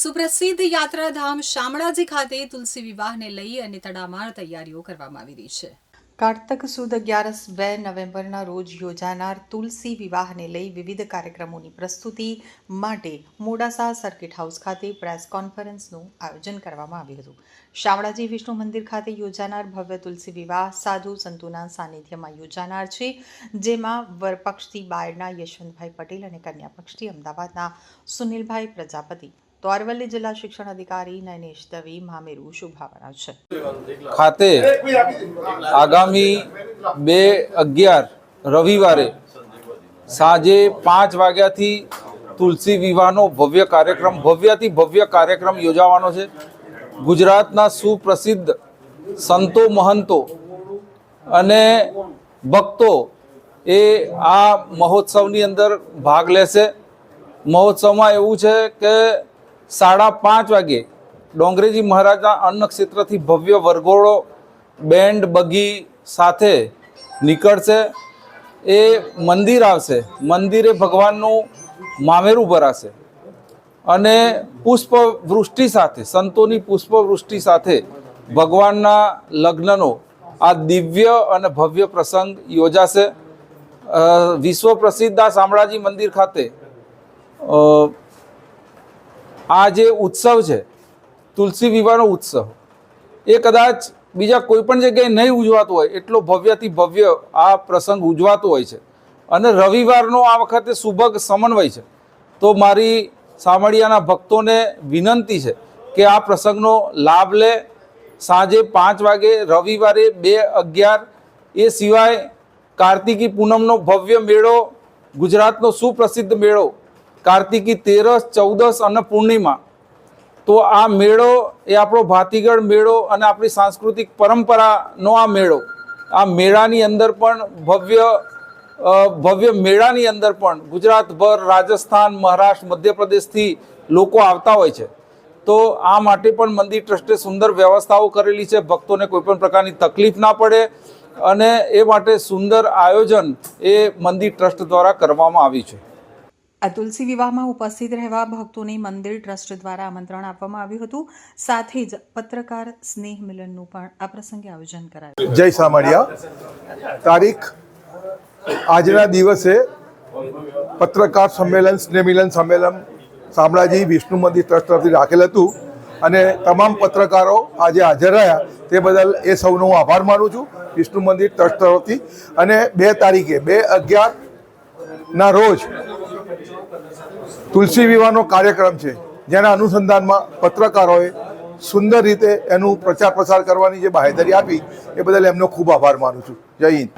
સુપ્રસિદ્ધ યાત્રાધામ શામળાજી ખાતે તુલસી વિવાહને લઈ અને તડામાર તૈયારીઓ કરવામાં આવી રહી છે. કારતક સુદ અગિયારસ બે નવેમ્બરના રોજ યોજાનાર તુલસી વિવાહને લઈ વિવિધ કાર્યક્રમોની પ્રસ્તુતિ માટે મોડાસા સર્કિટ હાઉસ ખાતે પ્રેસ કોન્ફરન્સનું આયોજન કરવામાં આવ્યું હતું. શામળાજી વિષ્ણુ મંદિર ખાતે યોજાનાર ભવ્ય તુલસી વિવાહ સાધુ સંતોના સાનિધ્યમાં યોજાનાર છે, જેમાં વરપક્ષથી બાયડના યશવંતભાઈ પટેલ અને કન્યાપક્ષથી અમદાવાદના સુનિલભાઈ પ્રજાપતિ તો અરવલ્લી જિલ્લા શિક્ષણ અધિકારી નૈનેશ દવે મામેરું શુભાવના છે. ખાતે આગામી બે અગિયાર રવિવારે સાંજે પાંચ વાગ્યાથી તુલસી વિવાહનો ભવ્ય કાર્યક્રમ, ભવ્યથી ભવ્ય કાર્યક્રમ યોજાવાનો છે. ગુજરાતના સુપ્રસિદ્ધ સંતો મહંતો અને ભક્તો એ આ મહોત્સવની અંદર ભાગ લેશે. મહોત્સવમાં એવું છે કે સાડા પાંચ વાગે ડોંગરેજી મહારાજના અન્ન ક્ષેત્રથી ભવ્ય વરઘોડો, બેન્ડ બગી સાથે નીકળશે. એ મંદિર આવશે. મંદિરે ભગવાનનું મામેરું ભરાશે અને પુષ્પવૃષ્ટિ સાથે, સંતોની પુષ્પવૃષ્ટિ સાથે ભગવાનના લગ્નનો આ દિવ્ય અને ભવ્ય પ્રસંગ યોજાશે. વિશ્વ પ્રસિદ્ધ આ શામળાજી મંદિર ખાતે. આ જે ઉત્સવ છે, તુલસી વિવાહનો ઉત્સવ, એ કદાચ બીજા કોઈ પણ જગ્યાએ નહીં ઉજવાતો હોય, એટલો ભવ્યથી ભવ્ય આ પ્રસંગ ઉજવાતો હોય છે. અને રવિવારનો આ વખતે સુભગ સમન્વય છે. તો મારી સામળિયાના ભક્તોને વિનંતી છે કે આ પ્રસંગનો લાભ લે. સાંજે પાંચ વાગે રવિવારે બે અગિયાર, એ સિવાય કાર્તિકી પૂનમનો ભવ્ય મેળો, ગુજરાતનો સુપ્રસિદ્ધ મેળો કાર્તિકી તેરસ, ચૌદસ અને પૂર્ણિમા. તો આ મેળો એ આપણો ભાતીગઢ મેળો અને આપણી સાંસ્કૃતિક પરંપરાનો આ મેળો. આ મેળાની અંદર પણ ભવ્ય ભવ્ય મેળાની અંદર પણ ગુજરાતભર, રાજસ્થાન, મહારાષ્ટ્ર, મધ્યપ્રદેશથી લોકો આવતા હોય છે. તો આ માટે પણ મંદિર ટ્રસ્ટે સુંદર વ્યવસ્થાઓ કરેલી છે. ભક્તોને કોઈપણ પ્રકારની તકલીફ ના પડે અને એ માટે સુંદર આયોજન એ મંદિર ટ્રસ્ટ દ્વારા કરવામાં આવ્યું છે. આ તુલસી વિવાહમાં ઉપસ્થિત રહેવા ભક્તોને મંદિર ટ્રસ્ટ દ્વારા આમંત્રણ આપવામાં આવ્યું હતું. સાથે જ પત્રકાર સ્નેહ મિલનનું પણ આ પ્રસંગે આયોજન કરાયું. જય સામાળિયા. તારીખ આજના દિવસે પત્રકાર સંમેલન, સ્નેહ મિલન સંમેલન શામળાજી વિષ્ણુ મંદિર ટ્રસ્ટ તરફથી રાખેલ હતું અને તમામ પત્રકારો આજે હાજર રહ્યા. તે બદલ એ સૌનો હું આભાર માનું છું વિષ્ણુ મંદિર ટ્રસ્ટ તરફથી. અને બે તારીખે, બે અગિયાર ના રોજ તુલસી વિવાહનો કાર્યક્રમ છે, જેના અનુસંધાનમાં પત્રકારોએ સુંદર રીતે એનું પ્રચાર પ્રસાર કરવાની જે બાહેધરી આપી, એ બદલ એમનો ખૂબ આભાર માનું છું. જય હિન્દ.